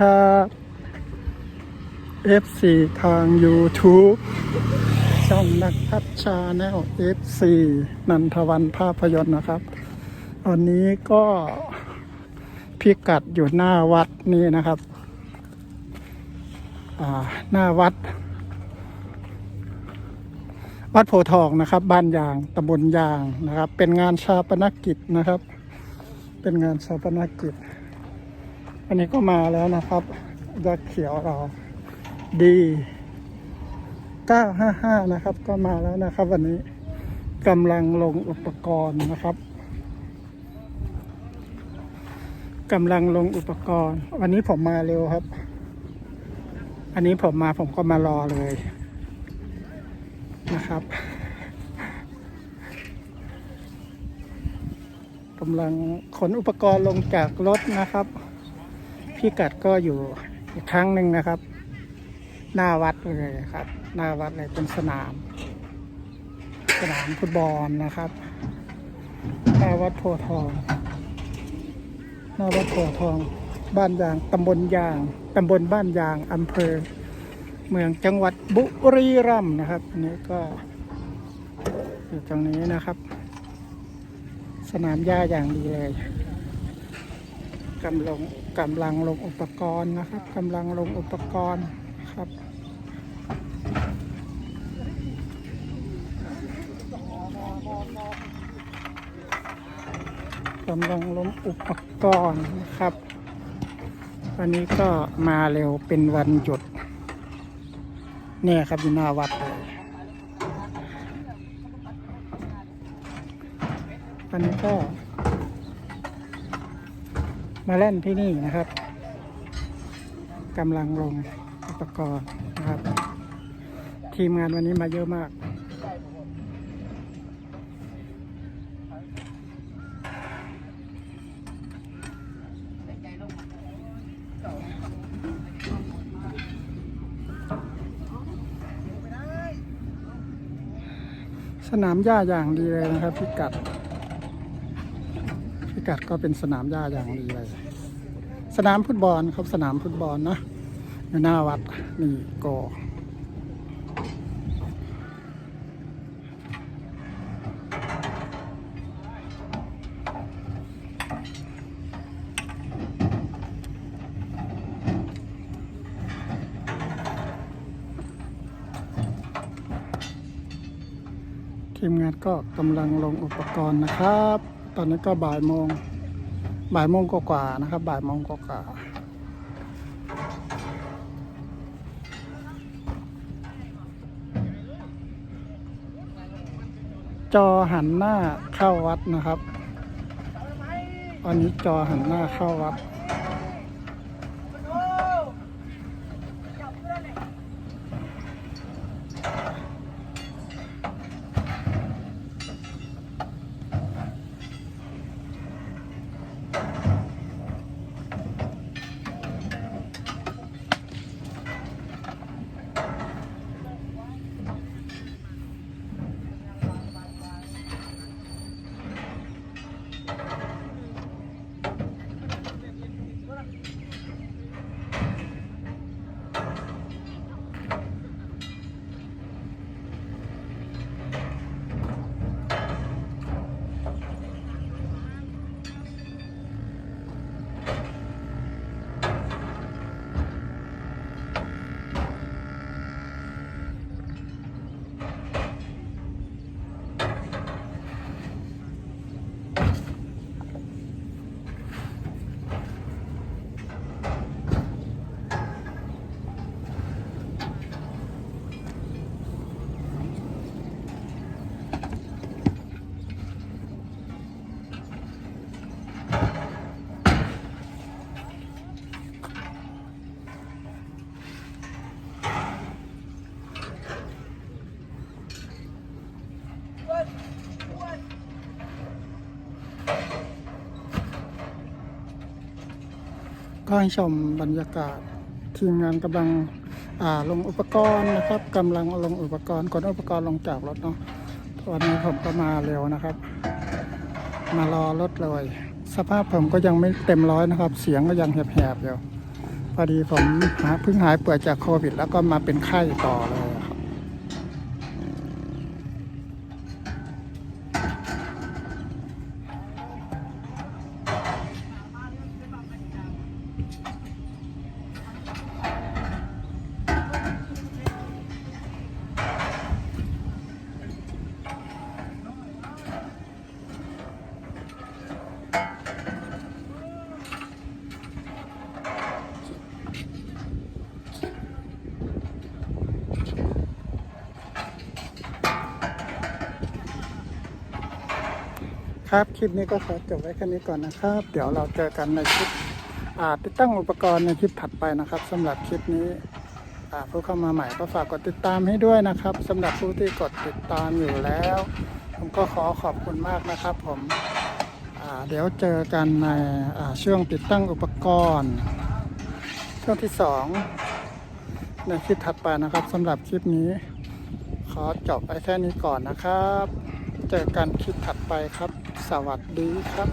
ครับ FC ทาง YouTube ช่องนักพัฒชาแนล FC นันทวันภาพยนตร์นะครับวันนี้ก็พิกัดอยู่หน้าวัดนี่นะครับ หน้าวัด วัดโพทองนะครับ บ้านยางตำบลยางนะครับ เป็นงานชาปนกิจนะครับ เป็นงานชาปนกิจ อันนี้ก็มาแล้วนะครับยักษ์เขียวเราดี955 นะครับ ก็มาแล้วนะครับ วันนี้กำลังลงอุปกรณ์นะครับกำลังลงอุปกรณ์ วันนี้ผมมาเร็วครับ อันนี้ผมมาผมก็มารอเลยนะครับกำลังขนอุปกรณ์ลงจากรถนะครับ พิกัดก็อยู่อีกครั้งหนึ่งนะครับ หน้าวัดเลยครับ หน้าวัดเลยเป็นสนาม สนามฟุตบอลนะครับ หน้าวัดโพทอง หน้าวัดโพทอง บ้านยางตำบลยางตำบลบ้านยางอำเภอ เมืองจังหวัดบุรีรัมย์นะครับอันนี้ก็อยู่ตรงนี้นะครับ สนามหญ้าอย่างดีเลยกำลัง กำลังลงอุปกรณ์นะครับกำลังลงอุปกรณ์ครับกำลังลงอุปกรณ์นะครับ วันนี้ก็มาเร็วเป็นวันหยุดเนี่ยครับอยู่หน้าวัดเลยวันนี้ก็ มาเล่นที่นี่นะครับกำลังลงอุปกรณ์นะครับ ทีมงานวันนี้มาเยอะมากสนามหญ้าอย่างดีเลยนะครับพิกัด กัดก็เป็นสนามหญ้าอย่างดีเลย สนามฟุตบอลครับสนามฟุตบอลนะอยู่หน้าวัดนี่ก็ทีมงานก็กำลังลงอุปกรณ์นะครับ ตอนนี้ก็บ่ายโมงบ่ายโมงกว่าๆนะครับ บ่ายโมงกว่าจอหันหน้าเข้าวัดนะครับ อันนี้จอหันหน้าเข้าวัด ให้ชมบรรยากาศทีมงานกำลังอ่าลงอุปกรณ์นะครับกำลังลงอุปกรณ์ขนอุปกรณ์ลงจากรถเนาะวันนี้ผมก็มาเร็วนะครับ มารอรถเลย สภาพผมก็ยังไม่เต็มร้อยนะครับ เสียงก็ยังแหบๆอยู่พอดีผมหาเพิ่งหายป่วยจากโควิด แล้วก็มาเป็นไข้ต่อเลย ครับ คลิปนี้ก็ขอจบไว้แค่นี้ก่อนนะครับ เดี๋ยวเราเจอกันในคลิปติดตั้งอุปกรณ์ในคลิปถัดไปนะครับสำหรับคลิปนี้ผู้เข้ามาใหม่ก็ฝากกดติดตามให้ด้วยนะครับสำหรับผู้ที่กดติดตามอยู่แล้ว ผมก็ขอขอบคุณมากนะครับ ผมเดี๋ยวเจอกันในช่วงติดตั้งอุปกรณ์ ช่วงที่สองในคลิปถัดไปนะครับสำหรับคลิปนี้ ขอจบไปแค่นี้ก่อนนะครับ เจอกันคลิปถัดไปครับ สวัสดีครับ